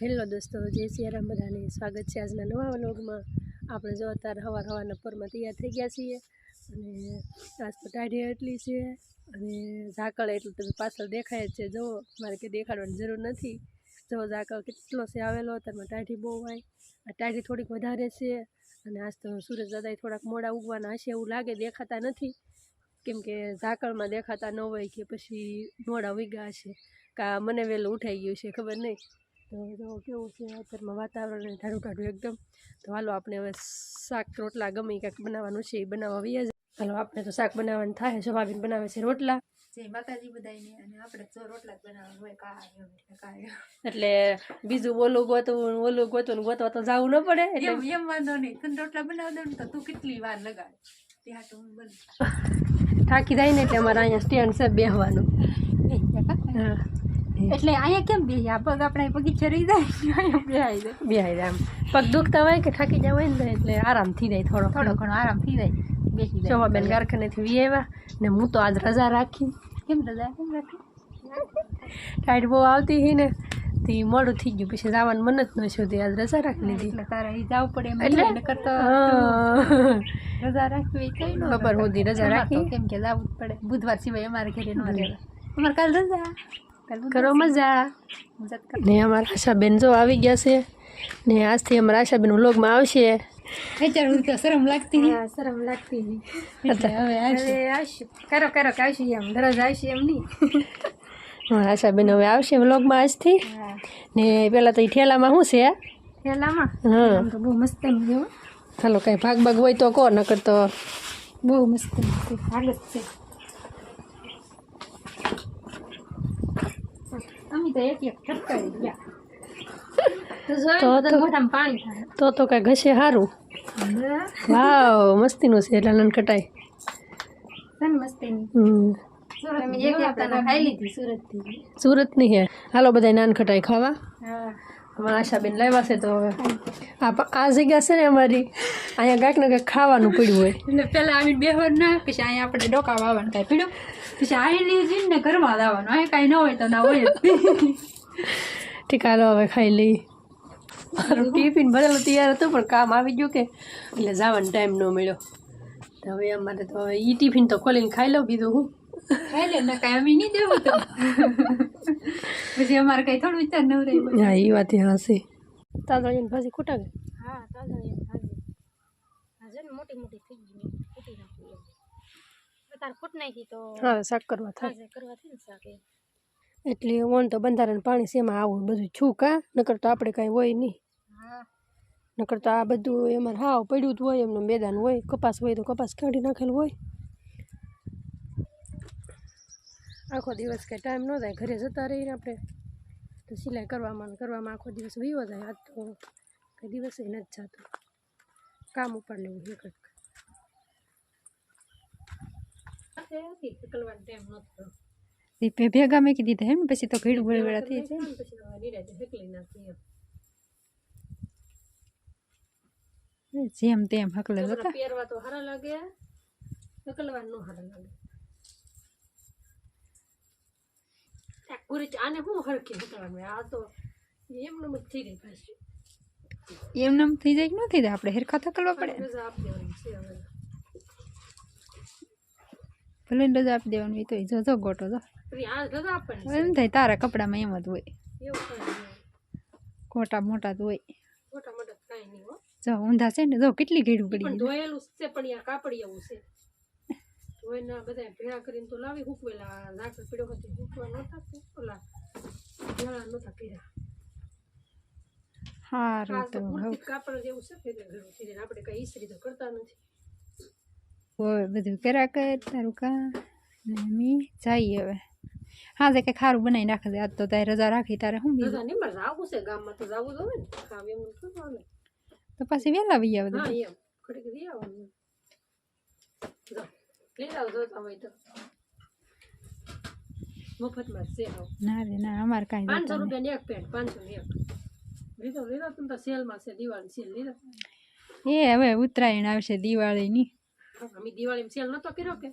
Hello દોસ્તો, જય સિયારામ બધાને. સ્વાગત છે આજના નવા વ્લોગમાં. આપણે જો અત્યારે હવાર હવાના પરમાં તૈયાર થઈ ગયા છીએ અને આજ તો ટાઢી એટલી છે અને ઝાકળ એટલું તમે પાછળ દેખાય જ છે. જુઓ મારે કંઈ દેખાડવાની જરૂર નથી. જો ઝાકળ કેટલો છે આવેલો, અત્યારમાં ટાઢી બહુ હોય. આ ટાઢી થોડીક વધારે છે અને આજ તો સૂરજ દાદાએ થોડાક મોડા ઉગવાના હશે એવું લાગે, દેખાતા નથી. કેમ કે ઝાકળમાં દેખાતા ન હોય કે પછી મોડા ઉગ્યા હશે. કા મને વહેલું ઉઠાઈ ગયું છે, ખબર નહીં. તો જો કેવું છે અત્યારમાં વાતાવરણ ઠાડું ઠાડું એકદમ. તો હાલો આપણે હવે શાક રોટલા ગમે કાંઈક બનાવવાનું છે એ બનાવવા વયા જ. હાલો આપણે તો શાક બનાવવાનું થાય સ્વાભાવિક બનાવે છે રોટલા. એટલે બીજું ઓલું ગોતવું ઓલું ગોતવું ગોતવા તો જવું ન પડે એમ એમ વાંધો નહીં. તને રોટલા બનાવી દઉં તો તું કેટલી વાર લગાડ? ત્યાં તો થાકી જાય ને એટલે અમારે અહીંયા સ્ટેન્ડ છે બેહવાનું. એટલે અહીંયા કેમ બે આ પગ આપણે બગીચે રહી જાય બેહાઈ જાય? બેહાઈ જાય. આમ પગ દુખતા હોય કે થાકી જવા હોય ને એટલે આરામ થઈ જાય થોડો થોડો ઘણો આરામ થઈ જાય. બેસી જાય. ચોમાબેન કારખાનેથી વી આવ્યા ને હું તો આજ રજા રાખી. કેમ રજા કેમ રાખી? ટાઈટ બહુ આવતી હી ને તે મોડું થઈ ગયું. પછી જવાનું મન જ ન શોધી આજ રજા રાખી લીધી. એટલે તારે અહીં જવું પડે એમ. એટલે? કરતો રજા રાખવી કઈ ન બપોર સુધી રજા રાખી. કેમ કે જવું પડે. બુધવાર સિવાય અમારે ઘરે ન રહેવા અમારે કાલ રજા. કરો મજા ને અમારા આશાબેન જો આવી ગયા છે. ને આજથી અમારા આશાબેન વ્લોગમાં આવશે. સુધી તો શરમ લાગતી હા શરમ લાગતી એટલે હવે આવશે. કરો કરો આવશું એમ. દરરોજ આવશે એમ નહીં. અમારા આશાબેન હવે આવશે વ્લોગમાં આજથી. ને પેલા તો એ ઠેલામાં શું છે? ઠેલામાં? હા. તો બહુ મસ્ત જેવું કાંઈ કઈ ભાગ ભાગ હોય તો કહો નકર તો બહુ મસ્ત હાલત છે. અમે તો એક એક ઠપકારી ગયા તો કઈ ઘસે સારું વાવ મસ્તીનું છે એટલે નન કટાય ને સુરતની હે હાલો બધા નાનખટાઈ ખાવા હા અમારા આશાબેન લાવ્યા છે તો હવે આ આ જગ્યા છે ને અમારી અહીંયા કાંઈક ને કાંઈક ખાવાનું પડ્યું હોય. એટલે પેલા આવીને બેહવાનું ના પછી અહીંયા આપણે ડોકા વાવવાનું કાંઈ પીડ્યું. પછી આવીને જઈને ને ઘરમાં લાવવાનું અહીંયા કાંઈ ન હોય તો ના હોય. ઠીક હાલો હવે ખાઈ લઈ મારું ટિફિન ભરેલું તૈયાર હતું પણ કામ આવી ગયું કે એટલે જવાનો ટાઈમ ન મળ્યો. તો હવે અમારે તો હવે ઈ ટિફિન તો ખોલીને ખાઈ લઉં બીજું હું. ખાઈ લે ના કાંઈ અમે નહીં દેવું તો. પછી અમારે કાંઈ થોડું વિચાર ન રહે હા એ વાત હાસી તાંદળીની ભાજી ખૂટા ગઈ હા તાંદળિયા ભાજી. હા મોટી મોટી થઈ ગઈ કૂટી નાખી તાર ફૂટ નાખી તો હા શાક કરવા થાય. આજે કરવાથી ને શાક એટલે ઓન તો બંધારણ પાણી શેમાં આવું બધું છું કા નકર તો આપણે કાંઈ હોય નહીં. હા. નકર તો આ બધું એમાં હાવ પડ્યું જ હોય એમનું મેદાન હોય કપાસ હોય તો કપાસ કાઢી નાખેલું હોય. આખો દિવસ કંઈ ટાઈમ ન થાય ઘરે જતા રહીને આપણે. તો સિલાઈ કરવામાં ને કરવામાં આખો દિવસ વયો જાય. આજ તો કંઈ દિવસે નથી જતો. કામ ઉપર લેવું એક જ નીકળવાનો ટાઈમ નહોતો એ ભે- ભેગા મેં કીધી એમ પછી તો ઘીડું ભળી વેળા થઈ જાય. પછી હવે નિરાંતે હેકલી નાખીએ જેમ તેમ હકલે કપડાં જતા. પહેરવા તો સારા લાગે નકલવા ન સારા લાગે. આ કુરી આને શું હરખી હકલવાનું આ તો એમનું જ થઈ ગઈ પાછી એમ નામ થઈ જાય કે ન થઈ જાય આપણે હેરખા થકલવા પડે રજા આપી દેવાની છે હવે ભલે ને રજા આપી દેવાની હોય તો જો જો ગોટો જો પછી આ રજા આપવાની એમ થાય તારા કપડામાં એમ જ હોય છે એવું કાંઈ નહીં ખોટા મોટા જ હોય મોટા મોટા કાંઈ નહીં હો જો ઊંધા છે ને જો કેટલી ઘીડું પણ પડી ધોયેલું છે પણ આ કાપડી એવું છે ધોઈને બધા ભેળા કરીને તો લાવી હુકવેલા લાકડ પીડ્યો હતો હૂકવા નહોતા ઓલા ભેળા નહોતા કર્યા સારું તો હવે. કાપડ જેવું છે થઈ આપણે કઈ ઈસ્ત્રી તો કરતા નથી. હોય બધું કર્યા કર તારું કા જઈએ હવે. હા જે કંઈ ખારું બનાવી નાખે છે આજ તો તારે રજા રાખી તારે શું રજા નહીં મારે જાવું છે ગામમાં તો જાવું જ હોય ને કામ એમ શું તો પાછી વહેલા આવી આવે હા એમ ઘડીક લઈ આવો જોતા તો. મફતમાં છે ના રે ના અમારે કાંઈ પાંચસો રૂપિયાની એક પેન્ટ પાંચસો ની એક. લીધો લીધો તમે તો સેલમાં છે દિવાળી સેલ લીધો. એ હવે ઉત્તરાયણ આવશે દિવાળીની. અમે દિવાળીમાં સેલ નતો કર્યો કે.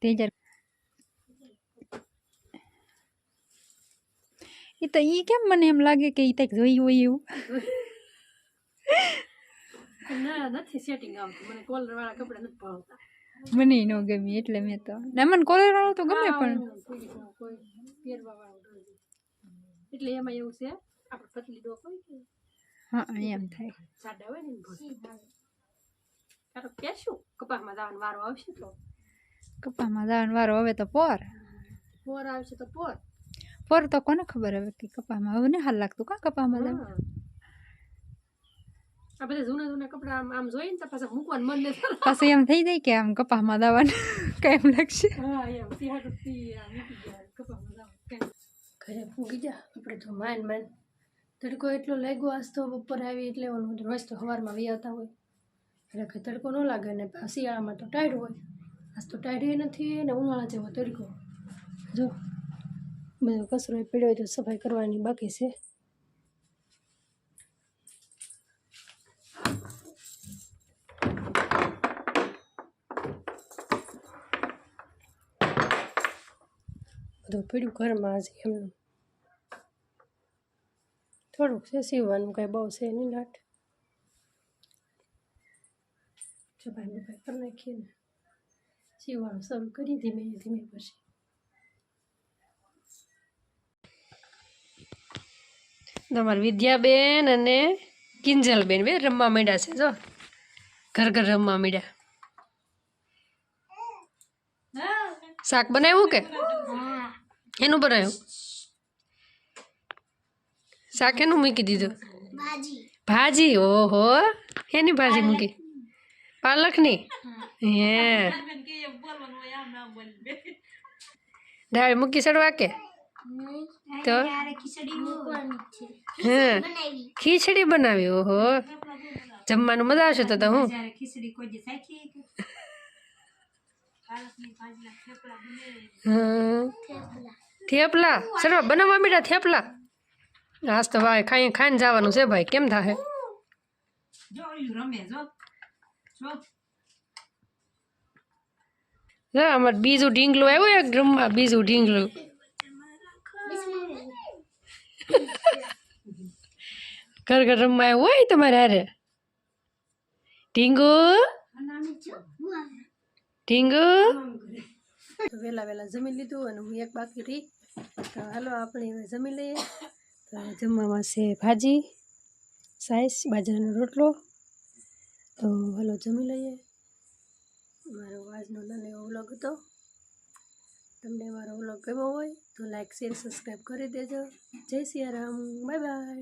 તે એ તો એ કેમ મને એમ લાગે કે એ કંઈક જોયું હોય એવું? ના નથી સેટિંગ આવતું મને કોલર વાળા કપડા નથી ભાવતા. મને ન ગમી એટલે મેં તો. ના મને કોલર વાળો તો ગમે પણ. એટલે એમાં એવું છે આપણે પતલી ડોક હોય હા એમ થાય. સાડા હોય ને. તારો પહેરશું કપાસમાં જવાનો વારો આવશે તો? કપામાં જવાનો વારો હવે તો પોર. પોર આવશે તો પોર. પોર તો કોને ખબર હવે કે કપામાં હવે ને હાલ લાગતું કા કપામાં જવું હા. આ બધા જૂના જૂના કપડા આમ આમ જોઈએ ને તો પાછા મૂકવાનું મન નથી. પાછું એમ થઈ જાય કે આમ કપામાં જવાનું કેમ લાગશે હા એમ સિહાટું થી આ મૂકી ગયા કપાસમાં કાંઈ. ઘરે ફૂગી જા આપણે તો માન માન તડકો એટલો લાગ્યો આજ તો બપોર આવી એટલે ઓલું રોજ તો સવારમાં વી આવતા હોય. એટલે કે તડકો ન લાગે ને પા શિયાળામાં તો ટાઈડ હોય. આજ તો ટાઈડ નથી ને ઉનાળા જેવો તડકો. જો બધો કચરો પીડ્યો પડ્યો હોય તો સફાઈ કરવાની બાકી છે. બધું પડ્યું ઘરમાં આજે એમનું થોડુંક છે સીવવાનું કાંઈ બહુ છે નહીં લાટ સફાઈ બફાઈ કરી નાખીએ ને સીવવાનું શરૂ કરી ધીમે ધીમે પછી તમારી વિદ્યાબેન અને કિંજલબેન બે રમવા માંડ્યા છે જો ઘર ઘર રમવા માંડ્યા શાક બનાવ્યું કે એનું બનાવ્યું શાક એનું મૂકી દીધું. ભાજી. ઓહો. એની ભાજી મૂકી? પાલકની? હે. દાળ મૂકી સડવા કે? તો? હે. ખીચડી બનાવી. ઓહો. જમવાનું મજા આવશે તો તો હું? હમ. થેપલા? સડવા બનાવવા મીઠા થેપલા? આજ તો ભાઈ ખાઈ ખાઈને જવાનું છે ભાઈ, કેમ થાય હા અમારે બીજું ઢીંગલું આવ્યું એક રમવા બીજું ઢીંગલું. ઘર ઘર રમવા આવ્યું હોય તમારે હારે? ઢીંગુ? ઢીંગુ? તો વહેલા વહેલા જમી લીધું અને હું એક બાકી રહી. તો હાલો આપણે હવે જમી લઈએ. તો જમવામાં છે ભાજી, સાઈસ, બાજરાનો રોટલો. તો હાલો જમી લઈએ. મારો આજનો નાનો એવો વ્લોગ હતો. તમને મારો વ્લોગ ગમ્યો હોય તો લાઈક, શેર, સબસ્ક્રાઈબ કરી દેજો. જય સિયારામ. Bye bye.